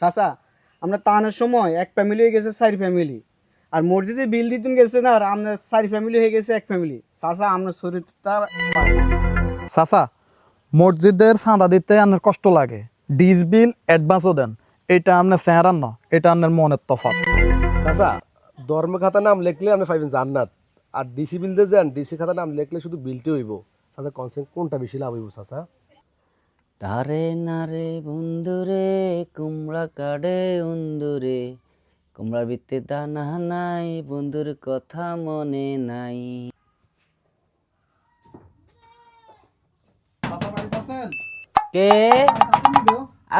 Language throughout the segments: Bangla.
চাচা আমরা তানের সময় এক ফ্যামিলি হয়ে গেছে চার ফ্যামিলি আর মসজিদে বিল দিতেন গেছে না আর আমরা চার ফ্যামিলি হয়ে গেছে এক ফ্যামিলি চাচা আমরা শরীরটা চাচা মসজিদের চাঁদা দিতে আপনার কষ্ট লাগে। ডিস বিল অ্যাডভান্সও দেন। এটা আপনার চেহারার না এটা আপনার মনের তফাৎ। চাচা ধর্ম খাতা নাম লিখলে আপনি পাইবেন জান্নাত। আর ডিসি বিল দিয়ে যান ডিসি খাতা নাম লিখলে শুধু বিলটি হইব। চাচা কনসেন্ট কোনটা বেশি লাভ হইব চাচা? তারে নারে বন্ধুরে কুমড়া কাড়ে উন্দুরে কুমড়ার ভিত্তে দানা নাই বন্ধুর কথা মনে নাই। কে?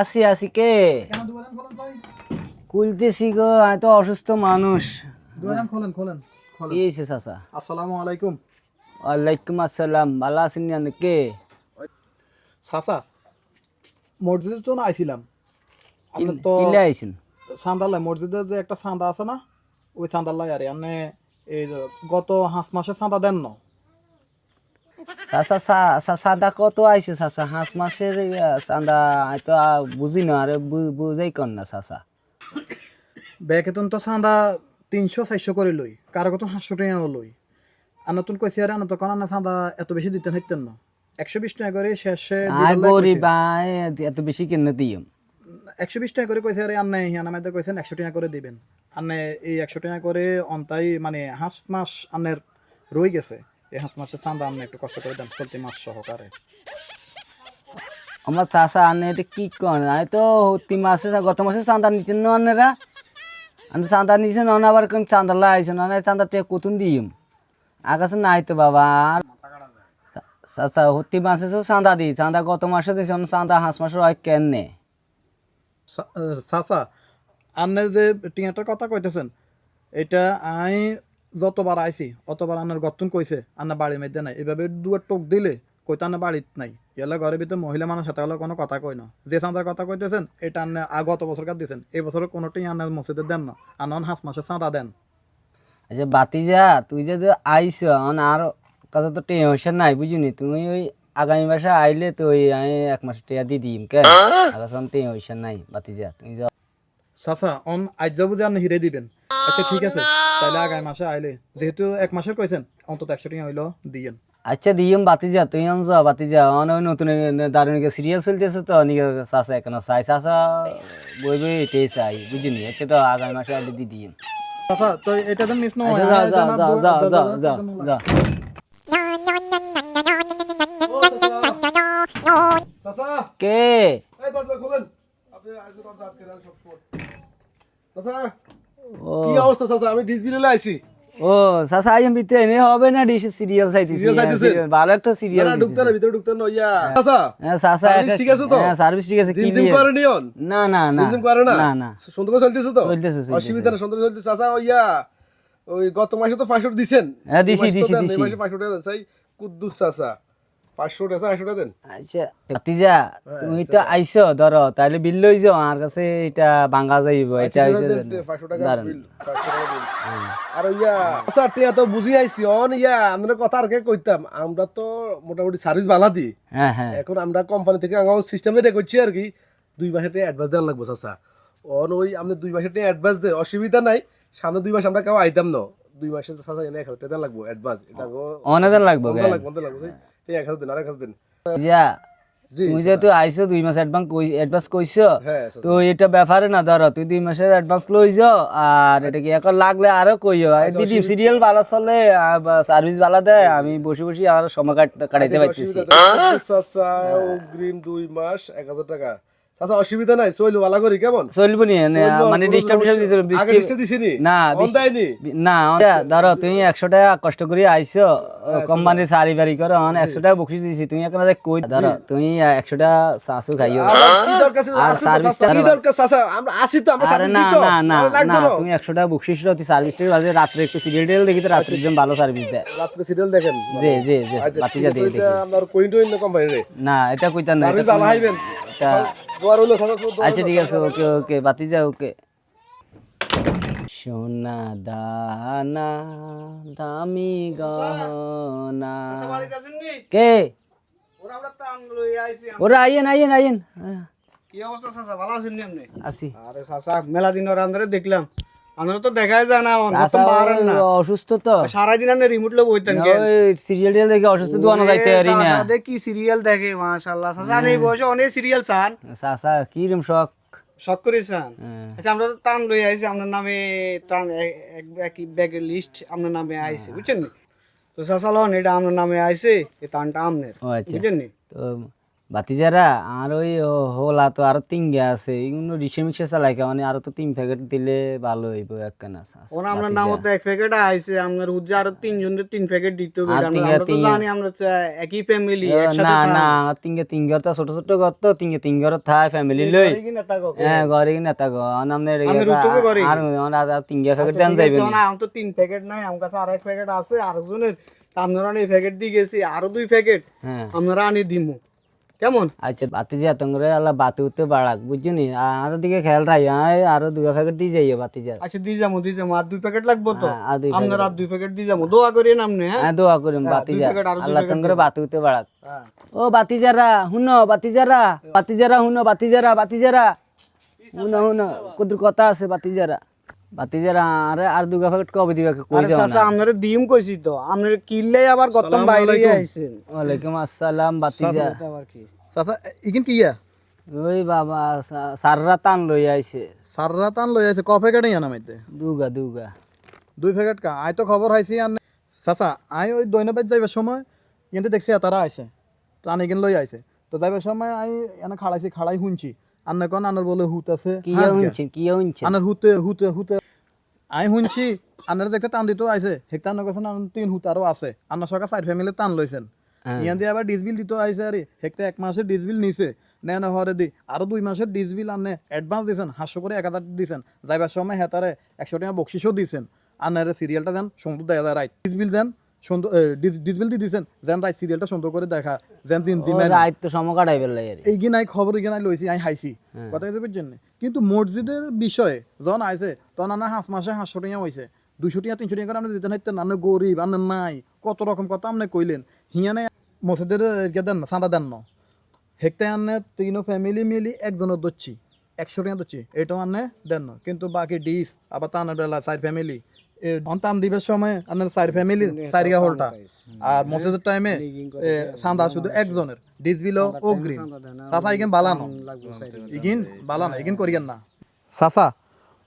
আসি আসি কে? কুলতেছি গো আমি তো অসুস্থ মানুষ। খোলেন খোলেন কি চাচা। আসসালামু আলাইকুম। ওয়ালাইকুম আসসালাম ভালো আছেন কে? চাচা মসজিদে তো না আইছিলাম আপনার তো আইছেন? যে একটা চাঁদা আছে না ওই চাঁদালাই আর আপনি এই গত হাঁস মাসে চাঁদা দেন না। চাচা কত আইছে চাচা? হাঁস মাসের চাঁদা তো বুঝি না আরে বু- বুঝাই কর না চাচা। বেকেতন তো চাঁদা তিনশো চারশো করে লই কারও কত টাকা লই। আর নতুন কইছি আরে আনা তখন চাঁদা এত বেশি দিতে হাইতেন না। একশো বিশ টাকা করে শেষে আই গরিব এত বেশি কেন দিম? একশো বিশ টাকা করে কইছে আরে আন্নে হিয়ানা মাইদের কইছেন একশো টাকা করে দিবেন। আন্নে এই একশো টাকা করে অন্তাই মানে হাঁস মাস আন্নের রই গেছে। এই হাঁস মাসের চাঁদা আপনি একটু কষ্ট করে দেন চলতি মাস সহকারে। আমার চাচা আনে এটা কি কন? আমি তো হতি মাসে গত মাসে চাঁদা নিচ্ছেন না আনেরা আমি চাঁদা নিছেন না আবার কোন চাঁদা লাইছেন না চাঁদা তে কতুন দিম? আকাশে নাই তো বাবা আর চাচা হতি মাসে তো চাঁদা দিই চাঁদা গত মাসে দিয়েছে চাঁদা হাঁস মাসের হয় কেন চাচা আন্নে যে টিয়াটার কথা কইতেছেন এটা আই যতবার আইছি অতবার আন্নার গত্তুন কইছে আন্না বাড়ির মধ্যে নাই। এভাবে দুয়ার টোক দিলে কইতে আন্না বাড়িত নাই। ইয়ালা ঘরের ভিতরে মহিলা মানুষ সাথে কোনো কথা কই না। যে চাঁদার কথা কইতেছেন এটা আন্নে গত বছর কার দিয়েছেন এই বছর কোনোটাই আন্নার মসজিদে দেন না। আন্নান হাঁস মাসে চাঁদা দেন। আচ্ছা বাতি যা তুই যে যে আইস আর কাছে তো টেনশন নাই বুঝিনি? তুমি ওই আগামী মাসে আইলে তো ওই আমি এক মাস টিয়া দিয়ে দিম কে? আকাশে টেনশন নাই বাতি যা তুমি যা চাচা অন আজ বুঝে আপনি হিরে দিবেন। আচ্ছা ঠিক আছে তাহলে আগামী মাসে আইলে। যেহেতু এক মাসের কইছেন অন্তত একশো টাকা হইল দিয়েন। আচ্ছা দিম বাতি যা তুই আনছ বাতি যা অন ওই নতুন দারুণিকে সিরিয়াল চলতেছে তো নিকে চাষা এখানে চাই চাষা বই বই এটাই চাই বুঝিনি? আচ্ছা তো আগামী মাসে আইলে দিয়ে দিম। চাচা তো এটা তো মিস নয়। আচ্ছা যা যা যা যা যা যা যা কি? অবস্থা চাচা? আমি ডিস আইছি। ও চাষা আইম ভিতরে এনে হবে না ডিশ? সিরিয়াল চাইতেছেন? হ্যাঁ, ভালো একটা সিরিয়াল ঢুকতে না ভিতরে ঢুকতে না ইয়া চাচা হ্যাঁ চাষা Service ঠিক আছে তো? হ্যাঁ সার্ভিস ঠিক আছে জিম জিম করে নিয়ন না না না। জিম করে না? না না। সুন্দর চলতেছে তো? চলতেছে। অসুবিধা না সুন্দর চলতেছে। চাচা ইয়া ওই গত মাসে তো পাঁচশো দিছেন। হ্যাঁ, দিছি, দিছি, দিছি। মাসে পাঁচশো টাকা চাই। কুদ্দুস চাচা। পাঁচশো টাকা আড়াইশো টাকা দেন। আচ্ছা ভাতিজা তুমি তো আইছো ধরো তাহলে বিল লই যাও আমার কাছে এটা ভাঙা যাইব এটা আচ্ছা, হইছে দেন, পাঁচশো টাকা বিল, পাঁচশো টাকা বিল। আর ইয়া আচ্ছা টিয়া তো বুঝি আইছি অন ইয়া আমাদের কথা আর কে কইতাম আমরা তো মোটামুটি সার্ভিস বালা দিই হ্যাঁ হ্যাঁ। এখন আমরা কোম্পানি থেকে আমার সিস্টেম করছি আর কি দুই মাসের টাকা অ্যাডভান্স দেওয়া লাগবে চাচা। অন ওই আমাদের দুই অ্যাডভান্স দেন অসুবিধা নাই সামনে দুই মাস আমরা কেউ আইতাম না। দুই মাসের চাচা এনে এক হাজার টাকা দেওয়া লাগবো অ্যাডভান্স এটা অনেক লাগবে বন্ধ লাগবে লাগবে সেই এক হাজার দিন আর এক হাজার দিন। যা তুমি যেহেতু আইছো দুই মাস অ্যাডভান্স অ্যাডভান্স কইছো হ্যাঁ তো এটা ব্যাপারে না ধরো তুই দুই মাসের অ্যাডভান্স লই যাও আর এটা কি এখন লাগলে আরও কইও। আচ্ছা, দিদি সিরিয়াল ভালো চলে সার্ভিস ভালো দেয় আমি বসে বসে আর সময় কাট- কাটাইতে পারতেছি। অসুবিধা অগ্রিম দুই মাস এক হাজার টাকা। চাচা অসুবিধা নাই চলু ভালো করি কেমন? চলবো নি মানে চলবো, ডিস্টার্ব সমস্যা- বৃষ্টি দিছিনি? না অন না ধরো তুমি একশো টাকা কষ্ট করে আইছো হ্যাঁ, কোম্পানি সারি বাড়ি করো অন একশো টাকা বকশিস দিছি তুমি এখন কই ধরো তুমি একশো টাকা শাশু খাইও। কি দরকার ছিল? আর আসি তো সার্ভিসটা চাচা, কি দরকার চাচা? আমরা আসি তো, আমরা সার্ভিস না দিই তো। না না না না। তুমি একশো টাকা বকশিস তুই সার্ভিসটা ভালো রাত্রে একটু সিরিয়াল টিরিয়াল দেখি তো রাত্রে একদম ভালো সার্ভিস দেয়। সিরিয়াল দেখেন। জি জি জি আচ্ছা, দেখি না কোম্পানি রে? না এটা কইতাম না সার্ভিস ভালো হইল চাচা আচ্ছা ঠিক আছে ওকে ওকে বাতি যা ওকে। সোনা দানা দামি গহনা। কে? ওরা আইয়েন আইয়েন আইয়েন। কি অবস্থা চাচা ভালো আছেন আপনি? আছি। আরে চাচা মেলা দিন ওর আন্দরে দেখলাম। আপনারা তো দেখাই যায় না অন চাচা, না। অসুস্থ তো। সারাদিন আপনি রিমোট লো বইতেন না, কেন? ওই সিরিয়াল টিরিয়াল দেখে অসুস্থ দোয়ানো যাইতে পারি না। চাচা দেখি সিরিয়াল দেখে মাশাআল্লাহ। আপনি এই বয়সে অনেক সিরিয়াল চান। চাচা কি রকম শখ? শখ করে হ্যাঁ। আচ্ছা আমরা তো টান লই আইছি আপনার নামে টান এক- এক- ব্যাগের লিস্ট আপনার নামে আইছে বুঝছেন তো চাচা লন এটা আপনার নামে আইছে এই টানটা আপনার আচ্ছা। বুঝছেন তো বাতিজারা আর ওই হোলা তো আরও তিন গে আছে। এগুলো রিক্সা মিক্সা চালাই মানে আরও তো তিন প্যাকেট দিলে ভালো হইব একখানা ওনা আপনার নাম তো এক প্যাকেট আইছে আপনার হুজ্জা আরও তিনজন তিন প্যাকেট দিতে হবে আমরা তো জানি আমরা একই ফ্যামিলি একসাথে না না আমার তিনগে তিন ঘর তো ছোট ছোট ঘর তো তিনগে তিন ঘর ফ্যামিলি লই। কি? হ্যাঁ ঘরে না তা গো আর আর তিন গে প্যাকেট আচ্ছা, দেন যাইবে না, আমার তো তিন প্যাকেট নাই আমার কাছে আর এক প্যাকেট আছে আরেকজনের। আপনারা এই প্যাকেট দিয়ে গেছি আরও দুই প্যাকেট। হ্যাঁ। আপনারা আনি দিমু। কেমন? আচ্ছা বাতি যা তোমরা আল্লাহ বাতি উঠতে বাড়াক বুঝছ নি আর দিকে খেয়াল রাই আরও দুই প্যাকেট দিয়ে যাইও বাতি যা আচ্ছা দিয়ে যাব দিয়ে যাব আর দুই প্যাকেট লাগবো তো? হ্যাঁ, আর দুই আপনার আর দুই প্যাকেট দিয়ে যাব দোয়া করিয়ে নামনে হ্যাঁ? হ্যাঁ দোয়া করিম বাতি যা আল্লাহ তোমরা বাতি উঠতে বাড়াক। হ্যাঁ। ও বাতি যারা হুনো বাতি যারা বাতি যারা হুনো বাতি যারা বাতি যারা। হুনো হুনো কুদুর কথা আছে বাতি যারা। আরে আর দুগা প্যাকেট কবে দিবা কই দিম কইছি তো। আবার গতম বাইরে আইছেন। ওয়ালাইকুম আসসালাম চাচা ওই বাবা সাররা লই আইছে। সাররা টান লই ক প্যাকেট ইয়া নামাইতে দুগা দুগা। দুই প্যাকেট কা আই তো খবর হাইছি আর চাচা আই ওই দৈনবাদ যাইবার সময় কিন্তু দেখছি তারা আইছে। টান লই আইছে। তো যাইবার সময় আই এনে খাড়াইছি খাড়াই শুনছি। আন্না কন আনার বলে হুত আছে। কি কি আনার হুতে হুতে হুতে। আই শুনছি আনার দেখতে টান দিতেও আইছে। তিন হুত আরও আছে। আন্না সরকার চার ফ্যামিলি টান লইছেন। হ্যাঁ। ইয়ান দিয়ে আবার ডিসবিল দিতে আইছে আরে। হেক্টা এক মাসের ডিসবিল নিছে। নেন হরে দি। আরও দুই মাসের ডিসবিল আনে অ্যাডভান্স দিছেন। হাস্য করে এক হাজার দিছেন। যাইবার সময় হেতারে একশো টাকা বকশিসও দিছেন। আনারে সিরিয়ালটা দেন দেখা যায় রাইট ডিসবিল দেন সুন্দর ডিসবিল দিছেন যেন রাইট সিরিয়ালটা সুন্দর করে দেখা যেন জিন জিন রাত তো সময় কাটাই পেলাই আর। এই গিনাই খবর গিনাই লইছি আমি হাইছি। কথা কিছু বুঝছেন কিন্তু মসজিদের বিষয়ে যখন আইছে তখন আনা হাঁস মাসে হাঁসশো টাকা হয়েছে টাকা তিনশো টাকা করে আপনি দিতে গরিব নাই। কত রকম কথা আপনি কইলেন। হিয়ানে মসজিদের দেন না চাঁদা দেন না। হেকতে আনে তিন ফ্যামিলি মিলি একজনের দচ্ছি একশো টাকা দচ্ছি এটাও আনে দেন না। কিন্তু বাকি ডিস আবার তানের বেলা চার ফ্যামিলি অন্তান দিবের সময় আনের চার ফ্যামিলি চারিগা হোলটা। আর মসজিদের টাইমে চাঁদা শুধু একজনের ডিস বিল অগ্রিম। চাচা ইগিন বালানো। ইগিন বালানো ইগিন করিয়েন না।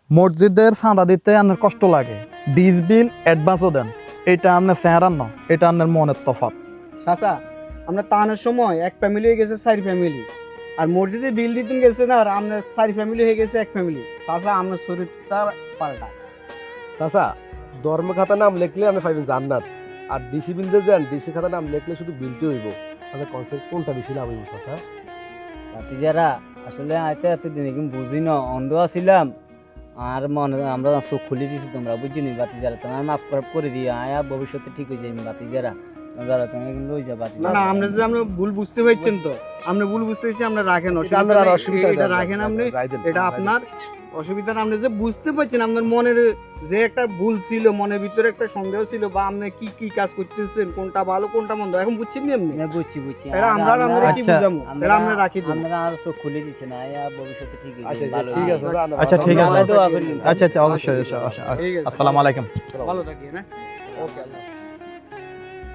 মসজিদের চাঁদা দিতে আপনার কষ্ট লাগে। ডিস বিল অ্যাডভান্সও দেন। এটা আপনার চেহারার ন এটা আপনার মনের তফাত চাচা আমরা তানের সময় এক ফ্যামিলি হয়ে গেছে চার ফ্যামিলি আর মসজিদে বিল দিতে গেছে না আর আমরা চার ফ্যামিলি হয়ে গেছে এক ফ্যামিলি চাচা আপনার শরীরটা পাল্টা। চাচা ধর্ম খাতা নাম লিখলে আমি পাইবেন জান্নাত। আর ডিসি বিল দিয়ে যান ডিসি খাতা নাম লিখলে শুধু বিলতে হইব। আচ্ছা কনসেপ্ট কোনটা বেশি লাভ হইব চাচা? যারা আসলে আইতে এতদিন এরকম বুঝি না অন্ধ আছিলাম। আর মনে আমরা চোখ খুলে দিছি তোমরা বুঝিনি বাতি যারা তোমার মাফ করে করে দিও। আয়া ভবিষ্যতে ঠিক হয়ে যাবে বাতি যারা তোমরা তুমি লই যা বাতি না না আমরা যে আমরা ভুল বুঝতে পারছেন তো আমরা ভুল বুঝতে পারছি আমরা রাখেন অসুবিধা এটা রাখেন আপনি এটা আপনার। অসুবিধা না আপনি যে বুঝতে পারছেন আপনার মনের যে একটা ভুল ছিল মনের ভিতরে একটা সন্দেহ ছিল বা আপনি কি কি কাজ করতেছেন কোনটা ভালো কোনটা মন্দ এখন বুঝছেন নি আপনি? না, বুঝছি বুঝছি। তাহলে আমরা আমরা কি আচ্ছা। বুঝামো তাহলে আমরা রাখি দিন। আমরা আর চোখ খুলে দিছি না আয়া ভবিষ্যতে ঠিক হয়ে আচ্ছা আচ্ছা, ভালো ঠিক আছে আচ্ছা, ঠিক আছে। আচ্ছা আচ্ছা অবশ্যই অবশ্যই, অবশ্যই ঠিক আছে। আসসালামু আলাইকুম। ভালো থাকি হ্যাঁ? ওকে আল্লাহ